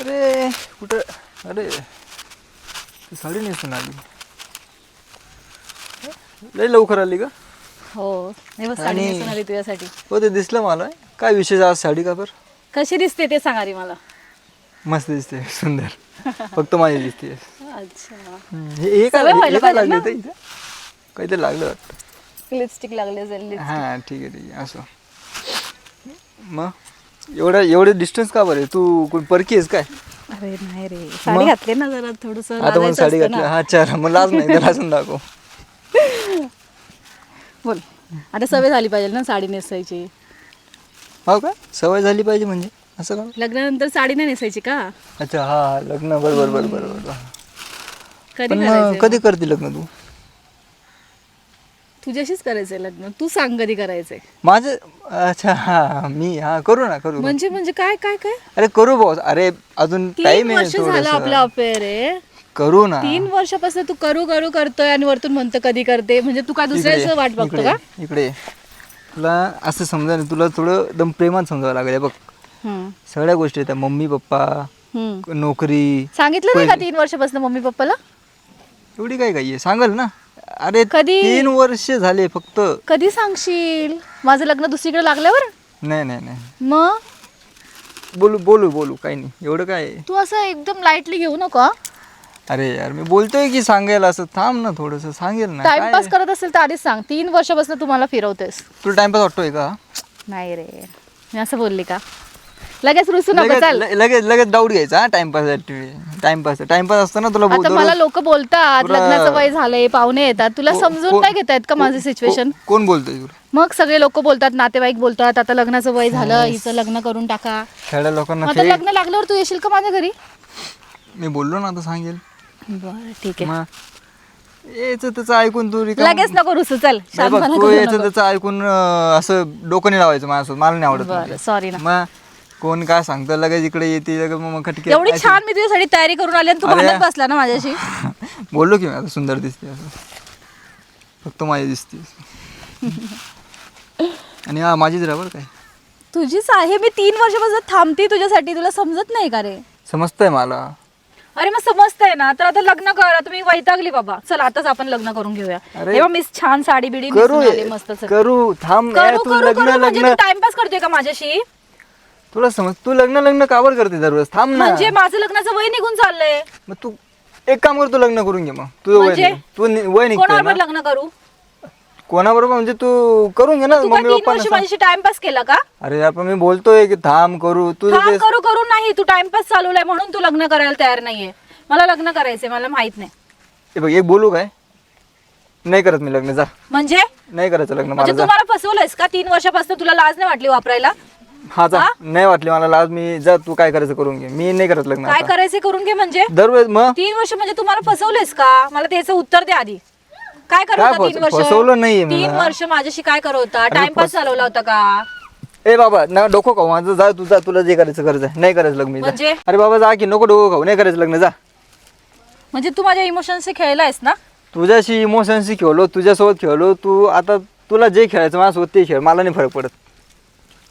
अरे कुठं? अरे ती साडी नेसून आली. लई लवकर आली का? हो बस साडी आणि- नेसून आली तुझ्यासाठी. हो ते दिसलं मला. काय विशेष आज साडी का बरं? कशी दिसते ते सांग आधी मला. मस्त दिसते सुंदर. फक्त माझी दिसते. अच्छा. हे हे काय सवय व्हायला हे काय पाहिजे लागलं ना. होतं इथं? काहीतरी लागलं वाटतं. लिपस्टिक लागली असेल. हां ठीक आहे ठीक आहे. असं. मग? एवढं एवढं डिस्टन्स का बरं? तू कोण परकी आहेस काय? अरे नाही रे. साडी घातली ना जरा थोडस आता मग साडी घातली? हा चार मग लाज नाही त्याला दाखव. बोल. आता सवय झाली पाहिजे ना साडी नेसायची. हो का? सवय झाली पाहिजे म्हणजे? असं का? लग्नानंतर साडी नाही नेसायची का? अच्छा हा लग्न बरोबर बरोबर बरोबर. कधी पण मग करायचंय कधी करते लग्न तू? तुझ्याशीच करायचंय लग्न. तू सांग कधी करायचंय. माझं अच्छा हा मी हा करू ना करू म्हणजे म्हणजे काय काय काय? अरे करू बॉस अरे अजून तीन टाइम वर्ष झालं आपलं. अफेअर आहे. करू ना. तीन वर्षापासून तू करू करू करतोय आणि वरतून म्हणतो कधी करते. म्हणजे तू काय दुसऱ्याच वाट बघतो का? इकडे तुला असं समजा ना तुला थोडं एकदम प्रेमात समजावं लागेल. हे बघ. हम्म, सगळ्या गोष्टी येतात मम्मी पप्पा हम्म. नोकरी सांगितलं नाही का तीन वर्षापासून मम्मी पप्पाला? एवढी काय काय आहे. सांगाल ना. अरे कधी? तीन वर्ष झाले फक्त. कधी सांगशील? माझं लग्न दुसरीकडे लागल्यावर? नाही नाही नाही. मग? बोलू बोलू बोलू. काही नाही. एवढं काय? आहे? तू असं एकदम लाईटली घेऊ नको अरे यार मी बोलतोय की सांगायला असं थांब ना थोडस. सांगेल ना. काय? टाइमपास करत असेल तर आधीच सांग. तीन वर्षापासून तुम्हाला फिरवतेस. तुला टाइमपास वाटतोय का? नाही रे. मी असं बोलली का? लगेच रुसू नको लगेच चल. ल- लगेच लगेच डाऊट घ्यायचा टाइमपास टाइमपास टाइमपास असतं ना तुला आता मला लोक बोलतात तुला- लग्नाचं वय झालंय पाहुणे येतात. तुला को- समजून को- नाही घेता येत का माझी सिच्युएशन को- कोण बोलतोय तुला? मग सगळे लोक बोलतात नातेवाईक बोलतात आता लग्नाचं वय झालं हिचं लग्न करून टाका. खेड्या लोकांना आता ते लग्न लागल्यावर तू येशील का माझ्या घरी? मी बोललो ना आता सांगेल. बरं ठीक आहे. मग याचं त्याचं ऐकून तू रिकाम- लगेच नको रुसू चल. नाही बघ, शांतपणा तू करू याचं नको. त्याचं ऐकून अं, असं डोकं नाही लावायचं माझ्यासोबत मला नाही आवडत बरं सॉरी ना. मग कोण काय सांगतं? लगेच इकडे येते लगेच मग खटके एवढी छान मी तुझ्यासाठी तयारी करून आली आणि तू अरे. भांडत बसला ना माझ्याशी. बोललो की मी आता सुंदर दिसते असं. फक्त माझी दिसते. आणि हा माझीच राहा बरं काय? तुझीच आहे. मी तीन वर्षापासून थांबते तुझ्यासाठी तुला समजत नाही का रे? समजतंय मला. अरे मग समजतंय ना. तर आता लग्न कर. आता मी वैतागली बाबा. चल आताच आपण लग्न करून घेऊया. अरे. तेव्हा मी छान साडी बिडी करू मस्त. करू थांब. यार, करू तू करू लग्न करू. म्हणजे लग्न तू टाइमपास करतोय का माझ्याशी? तुला समज तू लग्न लग्न कावर करते दररोज? थांब ना. म्हणजे माझं लग्नाचं वय निघून चाललंय. मग तू एक काम कर तू लग्न करून घे मग. तुझं वय म्हणजे? निघ- तू नि- वय निघतोय कोणाबरोबर ना. लग्न करू? कोणाबरोबर? म्हणजे तू करून घे ना तू मम्मी तीन वर्ष पप्पा माझ्याशी टाइमपास केला का? अरे आपण मी बोलतोय की थांब करू. काम ते करू करू नाही. तू टाइमपास चालवलाय म्हणून तू लग्न करायला तयार नाहीये. मला लग्न करायचंय मला माहीत नाही. हे बघ एक बोलू काय? नाही करत मी लग्न जा. म्हणजे? नाही करायचं लग्न मला म्हणजे जा. तू मला फसवलंयस का? तीन वर्षापासून तुला लाज नाही वाटली वापरायला? हा जा. नाही वाटली मला लाज मी जा तू काय करायचं करून घे. मी नाही करत लग्न काय आता. करायचे करून घे म्हणजे? दरवेळेस मग तीन वर्ष म्हणजे तुम्हाला फसवलेस का? मला त्याचं उत्तर द्या आधी. काय करत काय होता तीन फस- वर्ष? फसवलं नाहीये मी तीन. वर्ष माझ्याशी काय करत होता? टाइमपास चालवला होता का? ए बाबा ना डोकं खाऊ माझं जा तू जा तुला जे करायचं करायचं आहे. नाही करायचं लग्न मी म्हणजे? अरे बाबा जा की नको डोकं खाऊ नाही करायचं लग्न जा. म्हणजे तू माझ्या इमोशनशी खेळलायस ना? तुझ्याशी इमोशनशी खेळलो तुझ्यासोबत खेळलो तू आता तुला जे खेळायचं माझ्यासोबत ते खेळ मला नाही फरक पडत.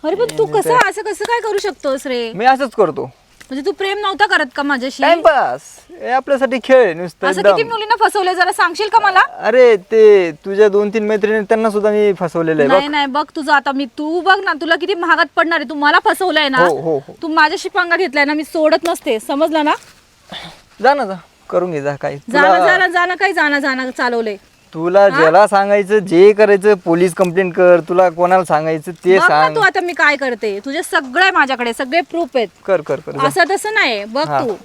अरे पण तू कसं असं कसं काय करू शकतोस रे? मी असंच करतो. म्हणजे तू प्रेम नव्हता करत का माझ्याशी? टाइमपास. हे आपल्यासाठी खेळ आहे नुसतं असं किती एकदम मुलींना फसवलंय? जरा सांगशील का मला? अरे ते तुझ्या दोन तीन मैत्रिणी त्यांना सुद्धा मी फसवलेलं आहे नाही नाही बघ तुझं आता मी तू बघ ना तुला किती महागात पडणार आहे. तू मला फसवलंय ना. हो, हो, हो. तू माझ्याशी पंगा घेतलाय ना मी सोडत नसते. समजलं ना? बघ जा ना जा. करून घे जा जाणं तुला जाणं जाणं काय जाणं जाणं चालवलंय. तुला ज्याला सांगायचं जे करायचं पोलीस कंप्लेंट कर. तुला कोणाला सांगायचं ते बघ ना सांग. तू आता मी काय करते? तुझे सगळे माझ्याकडे सगळे प्रूफ आहेत. कर कर कर. जा. असं तसं नाही. बघ हा. तू.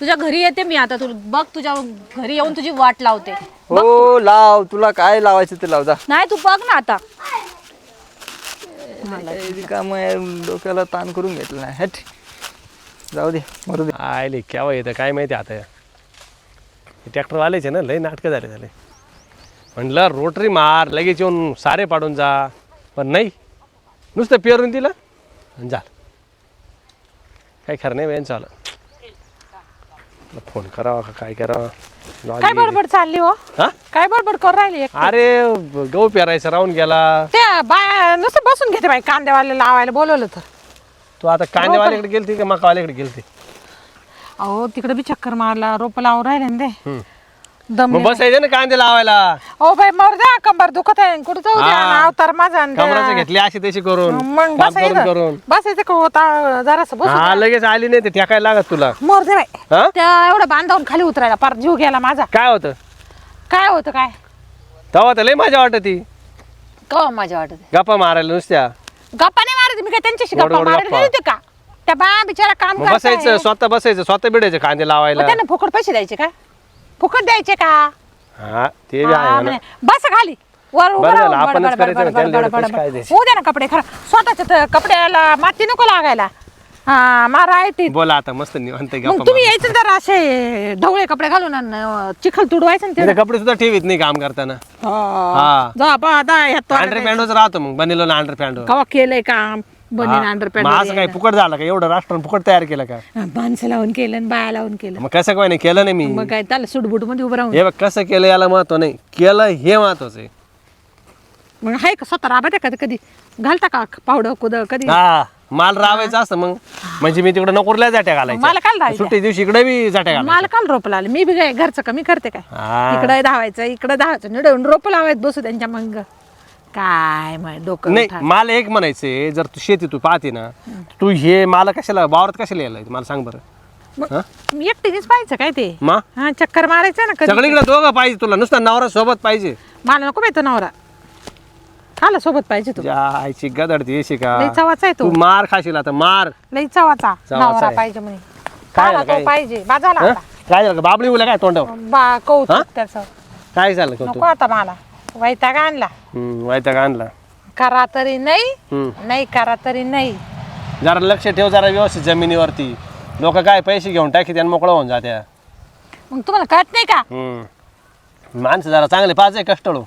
तुझ्या घरी येते मी आता. तू बघ तुझ्या घरी येऊन तुझी वाट लावते. हो लाव. तुला काय लावायचं ते लाव. जा. नाही तू बघ ना आता. काम डोक्याला ताण करून घेतलं नाही. हट. जाऊ दे मरू दे. आयले केव्हा येतं काय माहिती आता. हे ट्रॅक्टरवालेचे ना लय नाटकं झाले झाले. म्हटलं रोटरी मार लगेच येऊन सारे पाडून जा. पण नाही. नुसतं पेरून दिलं आणि झालं. काही खरं नाही वेळ चालं फोन करावा का काय करावा? काय लॉजी- बडबड चालली हो? हा? काय बडबड करून राहिली एक? अरे गहू पेरायचा राहून गेला. त्या बाया नुसतं बसून घेते बाई कांदेवाले लावायला बोलवलं तर. तू आता कांदेवाल्याकडे गेलती का मकावाल्याकडे गेलती? अहो तिकडे बी चक्कर मारला रोप लावून राहिले ना ते. दम मग बसायचं ना कांदे लावायला. ओ बाई मर द्या कंबर दुखत आहे. कुठं जाऊ द्या हा. ना, अवतार माझा आणि कमराचं त्या- घेतली अशी तशी करून. मग काम करून बसायचं करून बसायचं का होता जरास बस हा लगेच आली नाही ते ठेकायला लागत तुला. मर दे बाई. हा? त्या एवढं बांधावून खाली उतरायला पार जीव गेला माझा. काय होतं? काय होतं काय? तेव्हा तर लय मजा वाटत ती कवा माझ्या वाटत गप्पा मारायला नुसत्या. गप्पा नाही मारत मी काय त्यांच्याशी गोड गप्पा गोड गप्पा. होते का? त्या बा बिचारा काम मग करताय. बसायचं स्वतः बसायचं स्वतः बिडायचं कांदे मग लावायला त्यांना फुकट पैसे द्यायचे का? फुकट द्यायचे का हा ते बी हा, आहे म्हणा. म्हणे, बस खाली वर उभं बरं झालं, राहून आपणच बडबड, करायचं ना, पैसे काय. द्यायचे? होऊ दे ना कपडे खरं स्वतःच्या तर कपड्याला माती नको लागायला हा मारा बोला आता मस्त निवांत मग तुम्ही. यायचं जर असे ढवळे कपडे घालून आणि चिखल तुडवायचं ना ते कपडे सुद्धा ठेवीत नाही काम करताना हा. जा बा आता अंडर पॅन्टच राहतो मग बनेलो अंडर पॅन्ट कवा केलंय काम बनीन अंडर मग असं काय फुकट झालं का? एवढं राष्ट्र फुकट तयार केलं का? माणसं लावून केलं आणि बाया लावून केलं. मग कसं काय नाही केलं नाही मी. मग काय त्याला सुटबुटमध्ये उभं राहून. हे बघ कसं केलं याला महत्त्व नाही. केलं हे महत्वाचं आहे. मग आहे का स्वतः राबत आहे का कधी? घालता का पावडं कुद कधी? हा माल रावायचा असतं मग. म्हणजे मी तिकडे नोकरीला जाट्या मला घालायच्या. काल राहायचं सुट्टी दिवशी इकडे बी जाट्या घालायच्या. मला काल रोप लावले. मी बी काय घरचं कमी करते काय? हा. इकडे धावायचं इकडे धावायचं. निडवून रोप लावायचं बसू त्यांच्या मग. काय डोकं नाही उठा. मला एक म्हणायचंय जर तू शेती तू पाहते ना तू हे मला कशाला वावरात कशाला यायला मला सांग बरं. मग मी एकटीनेच पाहायचं काय ते? मा? हा चक्कर मारायचं ना कधी? सगळीकडे दोघं पाहिजे तुला नुसता नवरा सोबत पाहिजे. मला नको माहिती नवरा. खाला सोबत पाहिजे तू. आईची गदडती येशी का? लई चवाचा आहे तू. तो मार खाशील आता मार. लई चवाचा. चवाचा नवरा आहे. पाहिजे म्हणे. काय झालं, तो काय? पाहिजे. बाजाला हं? काय झालं का बाबली उल्या काय तोंडावर? बा हा? कौतुक त्याचं. काय झालं का नको आता मला. वैताग आणला. वायता का आणला. करा तरी नाही हम्म. नाही करा तरी नाही. जरा लक्ष ठेव जरा व्यवस्थित जमिनीवरती. लोक काय पैसे घेऊन टाकी आणि मोकळं होऊन जात्या. मग तुम्हाला कळत नाही का? हम्म. माणसं जरा चांगले पाच आहे कष्टळू.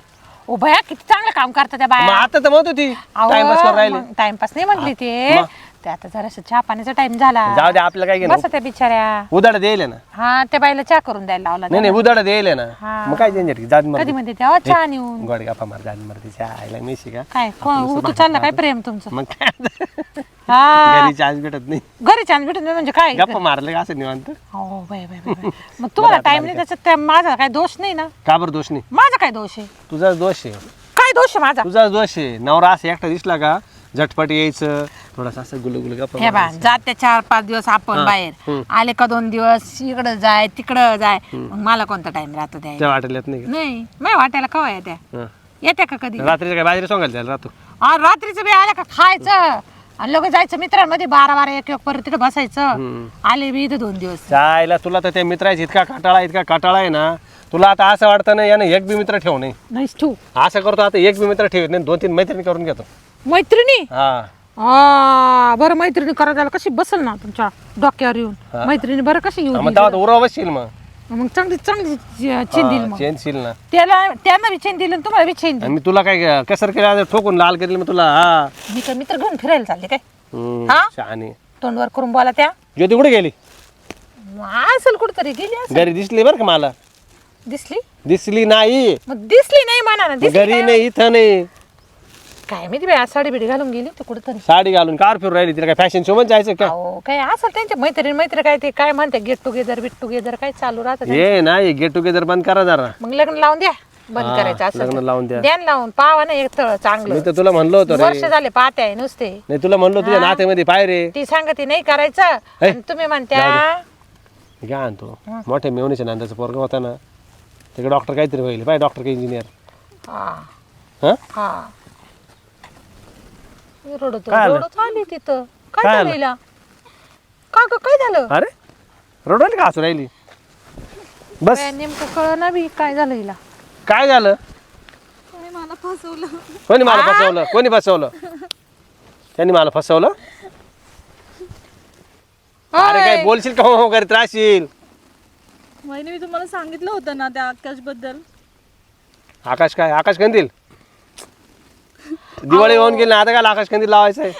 ओ भया किती चांगलं काम करतात त्या मग बाया आता तर म्हणत होती टाइमपास करून राहिले. टाइमपास नाही म्हटली ते. मग? ते आता जरासं चहा पाण्याचा टाइम झाला. जाऊ दे आपल्याला काय घेणं? बस त्या बिचाऱ्या. उदाड द्यायला ना. हा त्या बाईला चहा करून द्यायला लावला नाही नाही उदाड द्यायला ना. हा. मग काय झंझट जात मर कधी म्हणते तेव्हा चहा नेऊन. गोड गप्पा मार जात मर तिच्या आईला मिशी का? काय कोण चाललं काय प्रेम तुमचं? मग काय हा. घरी चान्स भेटत नाही. घरी छान भेटून नाही म्हणजे काय? गप्पा मारले का असं निवांत? हो बाय बाय बाय, बाय. मग तुम्हाला टाइम नाही त्याच्यात त्या- माझा काय दोष नाही ना? का बरं दोष नाही? माझा काय दोष आहे? तुझा दोष आहे. काय दोष आहे माझा? तुझा दोष आहे. नवरा असं एकटा दिसला का? झटपट यायचं थोडासा असं गुलू गुलू गप्पा हे बा. जाते चार पाच दिवस आपण हा, बाहेर. हम्म. आले का दोन दिवस इकडं जाय तिकडं जाय. मग मला कोणता टाइम राहतो त्या वाटेल येत नाही नाही. नाही वाटायला कवा येत्या? हं. येत्या का कधी? रात्रीचं काय बाजरी सोंगायला जायला राहतो? आ, रात्रीचं बी आलं का खायचं? आणि लोक जायचं मित्रांमध्ये बारा बारा एक एक परत तिथं बसायचं. आले बी इथं दोन दिवस. जायला तुला तर त्या मित्राची इतका काटाळा इतका काटाळा आहे ना तुला आता असं वाटतं ना यानं एक बी मित्र ठेवू नाही नाहीच ठू असं करतो आता एक बी मित्र ठेवत नाही दोन तीन मैत्रिणी करून घेतो. मैत्रिणी? हा. आ, बरं मैत्रिणी करायला कशी बसल ना तुमच्या डोक्यावर येऊन? मैत्रिणी बरं कशी येऊन मग तेव्हा तर उराव बसशील मग. मग चांगली चांगली चेन दिली मग. चेनशील ना. त्याला त्यांना बी चेन दिली आणि तुम्हाला बी चेन आणि मी तुला काय कसर केलं ठोकून लाल केलं मग तुला हा. मी काय मित्र घेऊन फिरायला चालले काय? हम्म, हा? शहाणी. तोंडवर करून बोला त्या. ज्योती कुठे गेली? असेल कुठतरी गेली असेल. घरी दिसली बरं का मला? दिसली? दिसली नाही. मग दिसली नाही म्हणा ना दिसली घरी? नाही इथं नाही. काय माहिती बाई आज साडी बिडी घालून गेली ते कुठतरी. साडी घालून कार फिरून राहिली तिला काय फॅशन शो जायचं का? अहो काय असेल त्यांच्या मैत्रीण मैत्री काय ते काय म्हणते गेट टुगेदर बिट टुगेदर काय चालू राहतं ये नाही गेट टुगेदर बंद करा जरा. मग लग्न लावून द्या बंद हा, करायचं असं लग्न लावून द्या. द्या ना लावून पावा ना एक तळ मी चांगलं तर तुला म्हणलो होतो रे. वर्ष झाले पाहते आहे नुसते. नाही तुला म्हणलो तुझ्या नात्यामध्ये पाय रे. ती सांगते नाही करायचं. हे? आणि तुम्ही म्हणत्या घ्या आणतो. मोठ्या मेवणीच्या नांदाचा पोरगा होता ना तिकडे डॉक्टर काहीतरी होईल. पाय डॉक्टर काही इंजिनियर हा. हा? हा. मी रडतो. काय आलं? रडत आली तिथं. काय काय झालं आलं? हिला? का ग काय झालं? अरे रडवली का हसू राहिली? बस. नेमकं कळ ना बी काय झालं हिला. काय झालं? मला फसवलं? कोणी मला फसवलं? कोणी फसवलं? त्यांनी मला फसवलं? अरे काय बोलशील का? हो हो करीत राहशील. महिने मी तुम्हाला सांगितलं होतं ना त्या आकाशबद्दल आकाश काय? आकाश कंदील दिवाळी होऊन गेली ना आता काय आकाश कंदील लावायचं आहे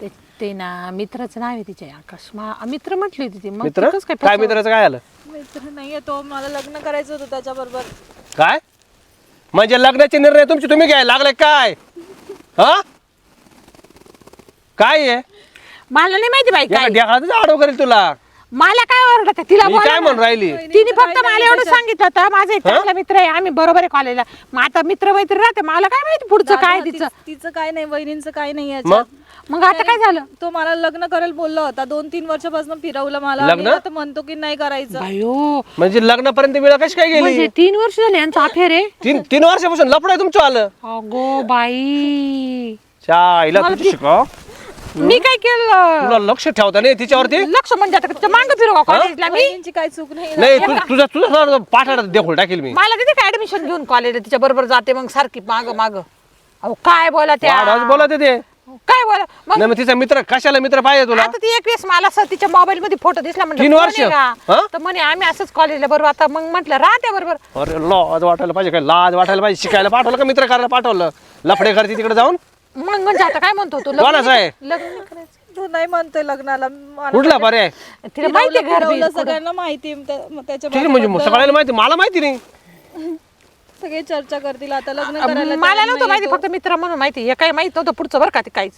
ते- ते ना मित्राचं नाव आहे तिचे. आकाश मा मित्र म्हटली होती ती. मग मित्र? ती कसं काय काय फसवलं? मित्राचं काय आलं? मित्र नाहीये तो मला लग्न करायचं होतं त्याच्याबरोबर. काय? म्हणजे लग्नाचे निर्णय तुमचे तुम्ही घ्यायला लागले काय? हा? काय आहे मला नाही माहिती बाई काय. ढेकळातच आडव करेल तुला. मला काय ओरडत? आहे? तिला मी बोला काय ना. म्हणून राहिली? तिने फक्त मला एवढं सांगितलं होतं. माझा एक चांगला मित्र आहे. आम्ही बरोबर आहे कॉलेजला मग आता मित्र मैत्री राहते. मला काय माहिती पुढचं काय दादा, तिचं? तिचं काय नाही वहिनींचं काय नाही मग? याच्यात. मग? आता काय झालं? तो मला लग्न करेल बोलला होता. दोन तीन वर्षापासून फिरवलं मला. लग्न? मी आता म्हणतो की नाही करायचं. अयो म्हणजे लग्नापर्यंत वेळ कशी काय गेली? म्हणजे तीन वर्ष झाले यांचं अफेअर आहे. तीन तीन वर्षापासून लपड आहे तुमचं आलं. अगो बाई. चायला मला तुझी शिकाव. मी काय केलं? तुला लक्ष ठेवता नाही तिच्यावरती? लक्ष म्हणजे आता तिच्या मांग फिरू कॉलेजला मी. काय चूक नाही नाही तू तुझा तुझा पाठाडा देखोल टाकेल मी. मला तिथे काय ऍडमिशन घेऊन कॉलेजला तिच्या बरोबर जाते मग सारखी माग माग. अहो काय बोला त्या? वाढ बोलत आहे ते. काय बोला? मग नाही मग तिचा मित्र कशाला मित्र पाहिजे तुला? आता ती एक वेळेस मला असं तिच्या मोबाईल मध्ये फोटो दिसला तीन म्हणजे वर्ष? हा? तर म्हणे आम्ही असंच कॉलेजला बरोबर. आता मग म्हटलं राहते बरोबर. अरे लाज वाटायला पाहिजे काय लाज वाटायला पाहिजे शिकायला पाठवलं का मित्र करायला पाठवलं? लफडे करते तिकडे जाऊन? मग म्हणजे आता काय म्हणतो तू? लग्न कोणाचं आहे? नाही- लग्न नाही करायचं. तू नाही म्हणतोय लग्नाला. मला कुठला पर्याय? तिला माहिती घर फिरवलं कुठं. सगळ्यांना माहिती त्या- मग आहे म्हणजे मग सगळ्याला माहिती मला माहिती नाही. सगळे चर्चा करतील. आता लग्न करायला मला नव्हतं माहिती. फक्त मित्र म्हणून माहिती हे काही माहीत नव्हतं पुढचं बरं का ते काहीच.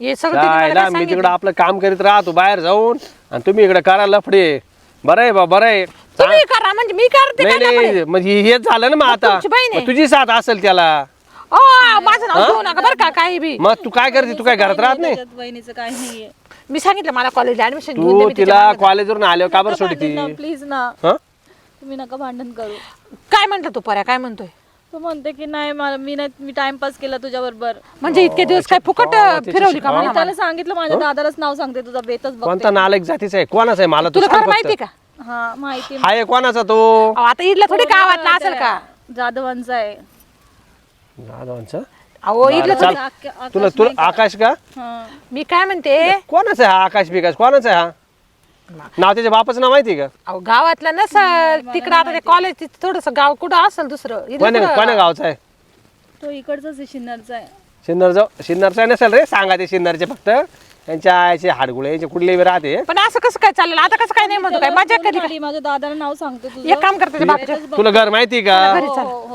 हे सगळं तिने मला जायला काय मी सांगितलं. तिकडे आपलं काम करीत राहतो बाहेर जाऊन. आणि तुम्ही इकडे करा लफडे. बरं आहे बा बरं आहे. तुम्ही करा म्हणजे मी करते नाही काय नाही म्हणजे हेच झालं ना मग आता. तुमची बहीण आहे. मग तुझी साथ असेल त्याला. माझं नाव घेऊ नका बरं का काही बी. मग तू काय करते? तू काय घरात राहत नाही? त्याच्यात वहिनीचं काय नाहीये. मी सांगितलं मला कॉलेजला ऍडमिशन घेऊन दे तू मी तिच्या तिला मागं कॉलेजवरून आल्यावर का बरं सोडती? प्लीज ना. हं? तुम्ही नका भांडण करू. काय म्हणतो तू पर्या काय म्हणतोय? तो म्हणते की नाही मला मी नाही मी टाइमपास केला तुझ्या बरोबर म्हणजे इतके दिवस काय फुकट फिरवली का मला? त्याला सांगितलं माझ्या दादालाच नाव सांगते तुझा बेतच बघ कोणता नालायक जातीचा आहे? कोणाचा आहे? मला तू तुला सांग माहिती फक्त. का? हा माहिती आहे. कोणाचा तो? अहो, आता इडला थोडी गावातला असेल का? जाधवांचा आहे. जाधवांचा अहो इडला चाल आक- आकाश तुला तुला आकाश का? हा. मी काय म्हणते? कोणाचा आहे हा आकाश बिकाश? कोणाचा आहे हा? नाव त्याच्या बापाचं नाव माहिती आहे का? अहो गावातला नसल. तिकडं आता ते कॉलेज थोडस गाव कुठं असेल दुसरं? इथलं कोण्या कुठं? कोण्या गावचा आहे? तो इकडचाच आहे शिन्नरचा आहे. सिन्नर जाऊ सिन्नरचा नसेल रे? सांगा ते सिन्नरचे फक्त. त्यांच्या आईचे हाडगुळे याचे कुठले बी राहते. पण असं कसं काय चाललं? आता कसं काय नाही म्हणतो काय? मजा कधी माझ्या दादाला नाव सांगते तुझं. एक काम करते बापच्या तुला घर माहिती आहे का?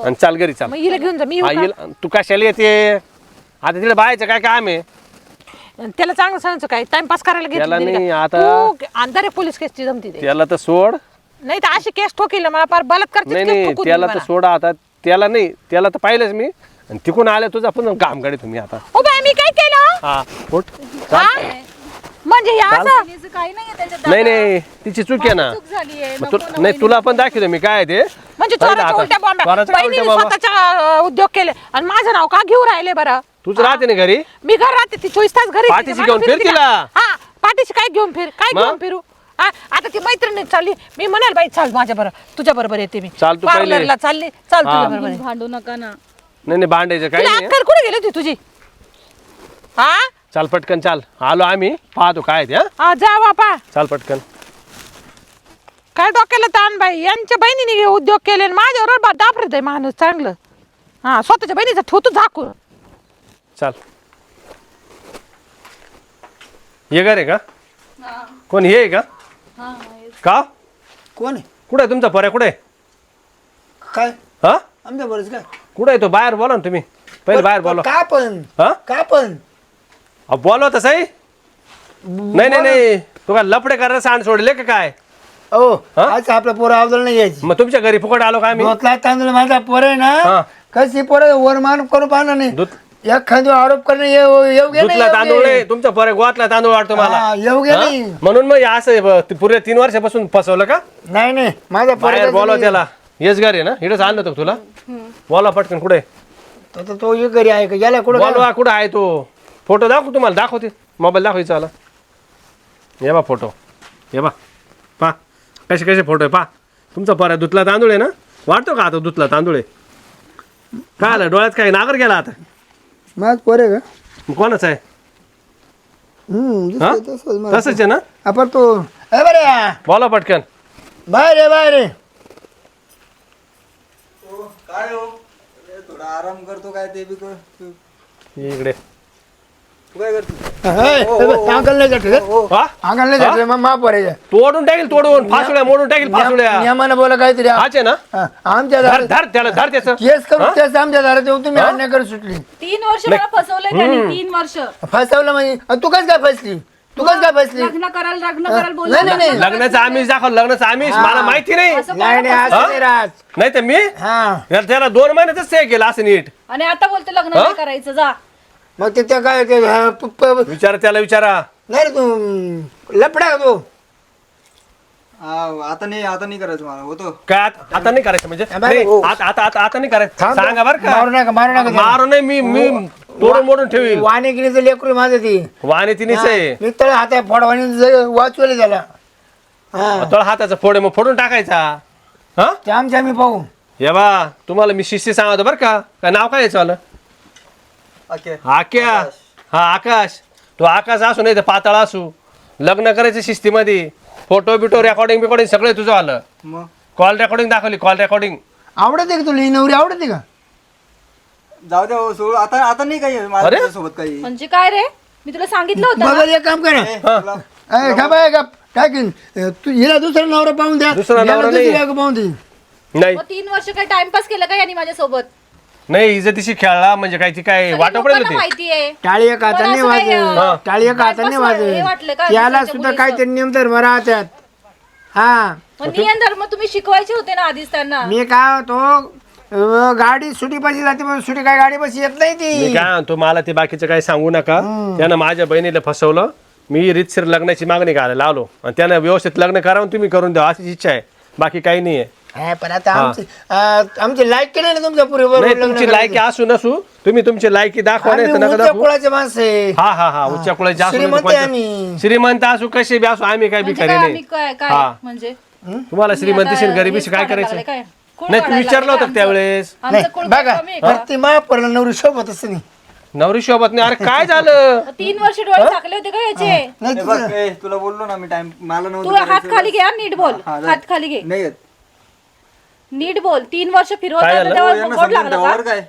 आणि चाल घरी चाल. मग हिला घेऊन जा मी येऊ हा, का? येईल. तू कशाला येते? आता तिला बायचं काय काम आहे? त्याला चांगलं सांगायचं काय? टाइमपास करायला त्याला घेतली नाही? आता- तू अंधारे पोलीस केसची जमती ते. त्याला तर सोड. नाही तर अशी केस ठोकील मला फार बलात्कारची नाही केस नाही त्याला तर. सोडा आता. त्याला नाही त्याला तर पाहिलंच मी. आणि तिकून आलं तुझा पण कामकडे तुम्ही आता. ओ बाय मी काय केलं? हा. उठ. हा? म्हणजे हे असं? वहिनीचं काही नाहीये त्याच्यात नाही नाही तिची चूक आहे ना. चूक झालीये मग तु- नाही तुला पण दाखवतो मी काय आहे ते. म्हणजे पाहिलं चोराच्या आता. उलट्या बॉम्ब्या चोराच्या बहिणीने उलट्या बॉम्ब्या. स्वतःच्या अं, उद्योग केले. आणि माझं नाव का घेऊ राहिले बरं? तूच राहते ना घरी? मी घर राहते ती चोवीस तास घरी पाठीशी घेऊन मागं फिर फिरते तिला. का? हा पाठीशी काय घेऊन फिर? काय मग? घेऊन फिरू? हा, आता ती मैत्रिणी चालली. मी म्हणाल बाई चाल माझ्या बरोबर तुझ्या बरोबर येते मी. चाल तू पहिले. पार्लरला चालली. चाल हा. तुझ्या बरोबर भांडू नका ना. नाही नाही भांडायचं काही तुला नाही. अक्कल कुठे गेली होती तुझी? हा? चाल पटकन चाल. आलो आम्ही. पाहतो काय ते हा? हा जा बापा. चाल पटकन. काय डोक्याला ताण बाई? यांच्या बहिणीने उद्योग केले आणि माझ्यावर दाफरत आहे माणूस चांगलं. हा स्वतःच्या बहिणीचं ठेवतो झाकून. चाल. ये घर आहे का? कोण हे आहे का? का? कोण आहे? कुठे आहे तुमचा पर्या कुठे आहे? काय? हा? आमच्या बरंच काय? कुठे आहे तो? बाहेर बोला ना तुम्ही. पहिले बाहेर बोला. का पण? हा? का पण? अहो, बोलवा तसंही नाही नाही नाही तू काय लफडे करायला सांड सोडले का काय? ओ हा? आज आपला पोरं अवदल नाही यायची मग तुमच्या घरी फुकट आलो का आम्ही? धोतला तांदूळ माझा पोर आहे हा. ना कशी पोर वरमान करून पाहणार नाही. दूध एखादं आरोप करणं ये- योग्य दुधला नाही तांदूळ योग्य. आहे तुमच्या पर्या गोवातला तांदूळ वाटतो मला. हा, योग्य हा? नाही. म्हणून मग हे असं आहे ब- ते पुरे तीन वर्षापासून फसवलं का? नाही नाही. माझा बाहेर बोलवा पोरं त्याला. येस घर आहे ना? इकडे आणलं होतं तुला? बोला पटकन कुठे? तो तो ये घरी आहे का? याला कुठं काय? बोलवा कुठं आहे तो? फोटो दाखव तुम्हाला दाखवते. मोबाईल दाखवायचा आला. ये बा फोटो. ये बा. पा. कसे कसे फोटो आहे? पा. तुमचा पर्या दुधला तांदूळ आहे ना? वाटतो का आता दुधला तांदूळ आहे? काय आलं? डोळ्यात काय नागर गेला आता? माझ पोर आहे का? कोणाचं आहे? हम्म हा? तसंच मला. तसंच आहे ना? आपण तो ए बरे. बोला पटकन. बाहेर आहे बाहेर आहे काय हो? थोडा आराम करतो काय ते बी कर. इकडे. तू काय करतो? बघ, अंकल नाही जाते का? हा? अंकल नाही जाते मग मा पोर आहे तोडून टाकील तोडून फासुड्या मोडून टाकील फासुड्या नियमानं बोला काहीतरी. हाच आहे ना? हा, आमच्या धर दारात धर त्याला धर त्याचं. केस करून केस आमच्या दारात येऊन तुम्ही अन्याय सुटली तीन वर्ष मला फसवलंय त्याने तीन वर्ष. फसवलं म्हणजे अन तू कस काय फसली? तू कसं काय बसली लग्न कराल लग्न कराल बोल नाही, नाही, नाही. लग्नाचं आमिष दाखव लग्नाचं आमिष मला माहिती नाही. नाही नाही असं नाही राहत. नाही तर मी? हा. याला- त्याला दोन महिन्यातच ते केलं असं नीट. आणि आता बोलते लग्न नाही करायचं जा. मग ते त्या काय ते, हा, प- प- विचारा त्याला विचारा. नाही रे तू लपडा का तू? हा, आता नाही आता नाही करायचं मला होतो. काय आत- आता नाही करायचं म्हणजे नाही, हो. आता आता आता आता नाही करायचं. थांब. सांगा बरं का. मारू नका मारू नका मारू नाही मी मी तोडून मोडून ठेवील वाणिकीचं लेकरू माझं ती. वाणी तिनेच आहे. मी तळ हाता फोडवाणी वाचवले त्याला. हा. तुला हाताचा फोडे मग फोडून टाकायचा. हा? ते आमच्या आम्ही पाहू. ये बा तुम्हाला मी शिस्ती सांगतो बरं का. काय नाव काय याचं आलं ओके आक्या. हा आकाश. तो आकाश असू नाही तर पाताळ असू. लग्न करायचं शिस्तीमध्ये. फोटो बिटो रेकॉर्डिंग बिकॉर्डिंग सगळे तुझं आलं. मग? कॉल रेकॉर्डिंग दाखवली कॉल रेकॉर्डिंग आवडते का तुला? ही नवरी आवडते का? जाऊ द्या हो, सोड. आता आता नाही काही अरे? माझ्या सोबत काही. म्हणजे काय रे? मी तुला सांगितलं होतं ना. बघा एक काम करा. ए, तुला- अय, का बाय का टाकीन तू हिला दुसरा नवरा पाहून द्या. दुसरा याला नवरा दुसरी नाही. बायको पाहून दे. नाही. मग तीन वर्ष काय टाइमपास केलं का यांनी माझ्यासोबत? नाही इज्जतीशी खेळला म्हणजे काय ती काय सगळ्या वाटप पडेल लोकांना होती? माहितीये. टाळी एक हाताने असं वाजव अं, टाळी एक हाताने टाळीपासून हे वाटलं का? वाजव याला दुसऱ्याच्या सुद्धा मुलीचं? काहीतरी नियम धर्म राहतात. हा. मग नियम धर्म तुम्ही शिकवायचे होते ना आधीच त्यांना. मी काय होतो अं, गाडी सुटी पाशी जाते पण सुटी काय गाडी पाशी येत नाही मी ती काय म्हणतो मला ते बाकीचं काही सांगू नका. त्यानं माझ्या बहिणीला फसवलं. मी रीतसर लग्नाची मागणी करायला लावलो आणि त्यानं व्यवस्थित लग्न करावं आणि तुम्ही करून द्या अशीच इच्छा आहे. बाकी काही नाही आहे हा, पण आता आमची अं, आमची लाईक केली ना तुमच्या पुरी नाही तुमची लायकी असू नसू तुम्ही तुमची लायकी दाखवा नाही तर नका दाखवू. कुळाचे माणसं आहे. हा हा हा उच्च कुळाची असू नाही श्रीमंत आहे कोणत्या- आम्ही. श्रीमंत असू कसे बी असू आम्ही काय म्हणजे भिकारी काय नाही. आम्ही काय काय हा. म्हणजे तुम्हाला श्रीमंतीशी आणि गरिबीशी काय करायचं? नाही तुम्ही विचारलं होतं त्यावेळेस. नाही बघा भक्ती महापौरला नवरी शोभत असते नाही. नवरी शोभत नाही. अरे काय झालं? तीन वर्ष डोळे झाकले होते का याचे? नाही ए, बघ ए, तुला बोललो ना मी टाइम मला तू नव्हतं हात करायचं. खाली घे हा, नीट बोल. हा, जा. हात खाली घे. नाही येत. नीट बोल. तीन वर्ष काय फिरवता झालं? तेव्हा यांना गोड समजून लागला ठेवावर का? काय.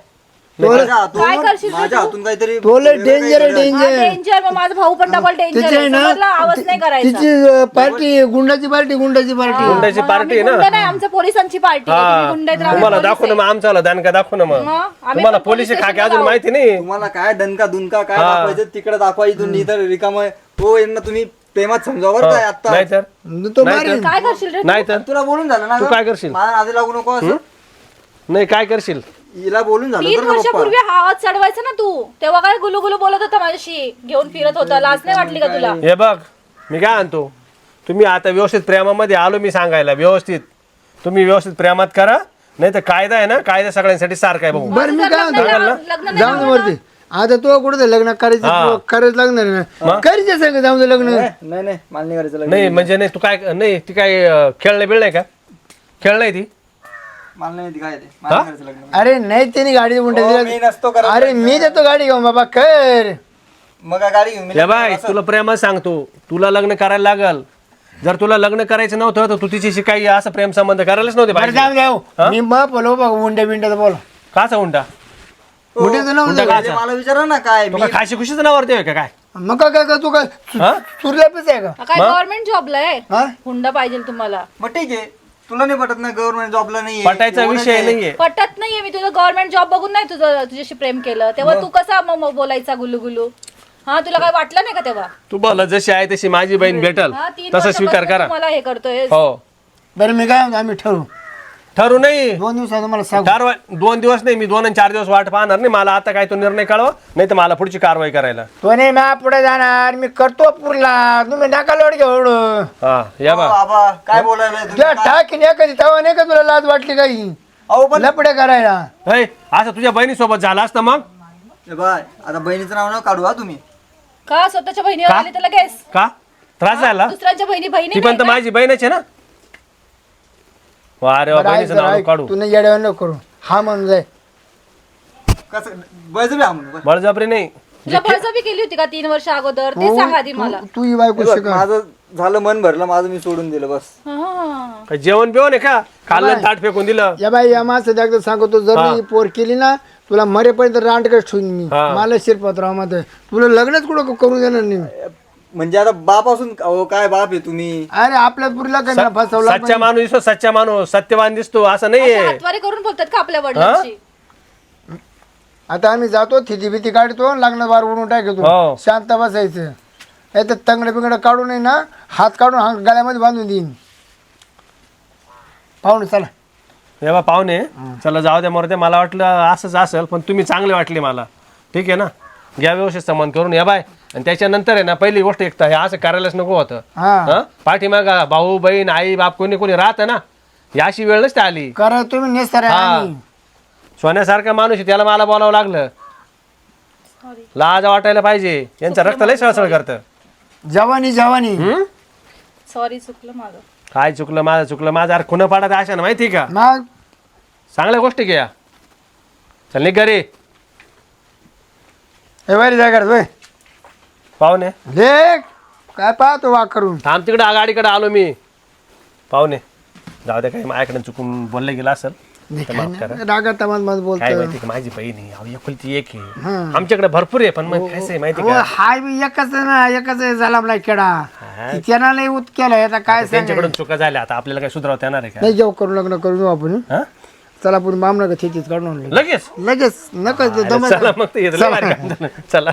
माझ्या हातून काय करशील रे माझ्या तू? हातून काहीतरी बोल वेगळं डेंजर. डेंजर डेंजर मग माझा भाऊ पण डबल तिची डेंजर आहे ना समजला? आवाज नाही करायचा. तिची पार्टी गुंडाची पार्टी गुंडाची पार्टी. गुंडाची मग पार्टी आहे ना? गुंड नाही आमच्या पोलिसांची पार्टी आहे. तुम्ही हा गुंड आहेत, आम्ही तुम्हाला पोलीस दाखव ना आहे. मग आमचा दानका दाखव ना मग. मग? आम्ही तुम्हाला पण पोलीस पोलीस खाके अजून. माहिती नाही. तुम्हाला काय दणका दुनका काय हा. दाखवायचं? तिकडे दाखवा इथून इथं रिकाम हो यांना तुम्ही प्रेमात समजावर काय आता. नाही तर? तो नाही मारेल काय करशील रे नाही तर? तुला बोलून झालं ना तू ग? काय करशील? मला आधी लागू नको असं. नाही काय करशील? हिला बोलून झालं तीन तर ना पप्पा. वर्षापूर्वी हा आवाज चढवायचा ना तू. तेव्हा काय गुलू गुलू बोलत होता माझ्याशी? घेऊन फिरत होता. लाज नाही वाटली का तुला? हे बघ मी काय आणतो तुम्ही आता व्यवस्थित प्रेमामध्ये आलो मी सांगायला व्यवस्थित. तुम्ही व्यवस्थित प्रेमात करा. नाही तर कायदा आहे ना? कायदा सगळ्यांसाठी सारखा आहे भाऊ बरं मी काय म्हणतो? लग्न नाही जाऊन लावलं वरती. आता तो कुठं लग्न करायचं हा. करायचं लागणार ना? करायचं सांग जाऊन दे लग्न. नाही नाही मला नाही करायचं लग्न. नाही म्हणजे नाही तू काय नाही ती काय अं, खेळणं बिळ नाही का? खेळ नाही ती? मला नाही माहिती काय ते? मला नाही करायचं लग्न. अरे नाही त्याने गाडी हो, मी नसतो करत अरे मी देतो गाडी घेऊन बाबा कर. मग काय गाडी घेऊन मी या बाय तुला प्रेमात सांगतो तुला लग्न करायला लागल. जर तुला लग्न करायचं नव्हतं तर तू तिच्याशी काही असं प्रेम संबंध करायलाच नव्हते बरं पाहिजे. जाऊन द्या मी मग बोलव बघ उंड्या बिंड्याचं बोल. काचा उंटा? नाव उंडा दे. म्हणजे मला विचारा ना काय तो मी काय खाशी खुशीचं नाव वरती का काय? मग काय काय तू काय हा? चुरल्या पीस आहे का? काय गव्हर्नमेंट जॉबला आहे? हा? हुंडा पाहिजे तुम्हाला. मग ठीक आहे. तुला नाही पटत ना गव्हर्नमेंट जॉबला नाही पटायचा विषय नाहीये. पटत नाहीये मी तुझं गव्हर्नमेंट जॉब बघून नाही तुझं तुझ्याशी प्रेम केलं. तेव्हा तू कसा मग मग बोलायचा गुलू गुलू हा तुला काय वाटलं नाही का तेव्हा? तू बोला जशी आहे तशी माझी बहीण भेटल. हा तीन तसा स्वीकार करा तू मला हे करतोय हो. बरं मी काय म्हणतो आम्ही ठरवू. ठरू नाही. दोन दिवसात तुम्हाला सांगू. कारवाई दोन दिवस नाही मी दोन आणि चार दिवस वाट पाहणार नाही. मला आता काय तो निर्णय कळवा नाही तर मला पुढची कारवाई करायला. तो नाही मॅ पुढे जाणार. मी करतो पुरला. तुम्ही नका लोड घेऊ एवढं. हा या बा. बाबा काय बोलायला तुम्ही? तुला टाकीन एखादी तेव्हा नाही का तुला लाज वाटली काही? अहो पण लपडे करायला. हे, असं तुझ्या बहिणी सोबत झालं असतं मग? ए बाय आता बहिणीचं नाव ना काढू हा तुम्ही. का? स्वतःच्या बहिणीवर आली तर लगेच. का? त्रास झाला? दुसऱ्यांच्या बहिणी बहिणी ती पण तर माझी बहीणच आहे ना? वा रे वा, बरं, ऐक बहिणीचं जरा, नाव ऐक. काढू. तू नाही येड्यावर नको करू. हा म्हणून जाय. कसं बळजबरी हा म्हणून बळजबरी नाही. तुला बळजबी केली होती का तीन वर्ष अगोदर? ते सांग आधी मला. तू- तू ही बायको बघ, शिका माझं झालं मन भरलं माझं मी सोडून दिलं बस. हा. काय जेवण बिवण आहे का? खाल्लं ताट फेकून दिलं. या बाई या माणसं एकदा सांगतो जर हा. मी पोर केली ना तुला मरेपर्यंत रांडकच ठेवून मी. हा. मला शिरपतरावमध्ये. तुला लग्नच कुठं करून देणार नाही म्हणजे आता बापासून अहो काय बाप आहे तुम्ही? अरे आपल्या पुरीला काही ना फसवला सच्चा माणूस दिसतो सच्चा माणूस सत्यवान दिसतो असं नाहीये. हातवारे करून बोलतात का आपल्या वडिलांची आता आम्ही जातो थिती भीती काढतो लग्न बार उडून टाकतो. हो. शांत बसायचं. तर तंगडे बिंगडे काढून आहे ना हात काढून हा गळ्यामध्ये बांधून देईन. पाहुणे चला. हे बा पाहुणे चला जाऊ द्या मरते मला वाटलं असंच असेल पण तुम्ही चांगले वाटले मला. ठीक आहे ना? घ्या व्यवस्थित संबंध करून या बाय. आणि त्याच्यानंतर आहे ना पहिली गोष्ट एक तर हे असं करायलाच नको होतं. हा. हं? पाठीमागा भाऊ बहीण आई बाप कोणी कोणी राहतं ना ही अशी वेळ नसते आली. करा तुम्ही हा. सोन्यासारखा माणूस आहे त्याला मला बोलावं लागलं. सॉरी लाज वाटायला पाहिजे. यांचा रक्त लय सळसळ करतं. जवानी जवानी. हं? सॉरी चुकलं माझं. काय चुकलं माझं चुकलं माझं? अरे खुनं पाडत अशा ना माहिती आहे का? मग? चांगल्या गोष्टी घ्या. चल निघ घरी. हे वारी जाय करत पाहुणे. ले काय पाहतो वाक करून. थांब तिकडे गाडीकडे आलो मी. पाहुणे जाऊ दे काही माझ्याकडे चुकून बोलले गेलं असेल तर माफ करा. रागात मत मत काय बोलतो माहिती का माझी बहीण आहे अहो, एकुलती एक आहे. आमच्याकडे भरपूर आहे पण मग कसं आहे माहिती हो, का हाय बी एकच आहे ना एकच आहे झाला आपला केडा हा. त्यानं लय उत केलं आता काय त्यांच्याकडून चुका झाल्या आता आपल्याला काय सुधारवता येणार आहे का? नाही घेऊ करू लग्न करू आपण. हा? चला आपण मामला का काढून आणलं. लगेच? लगेच नका अरे चला मग ते येतं, लय भारी काम झालं. चला.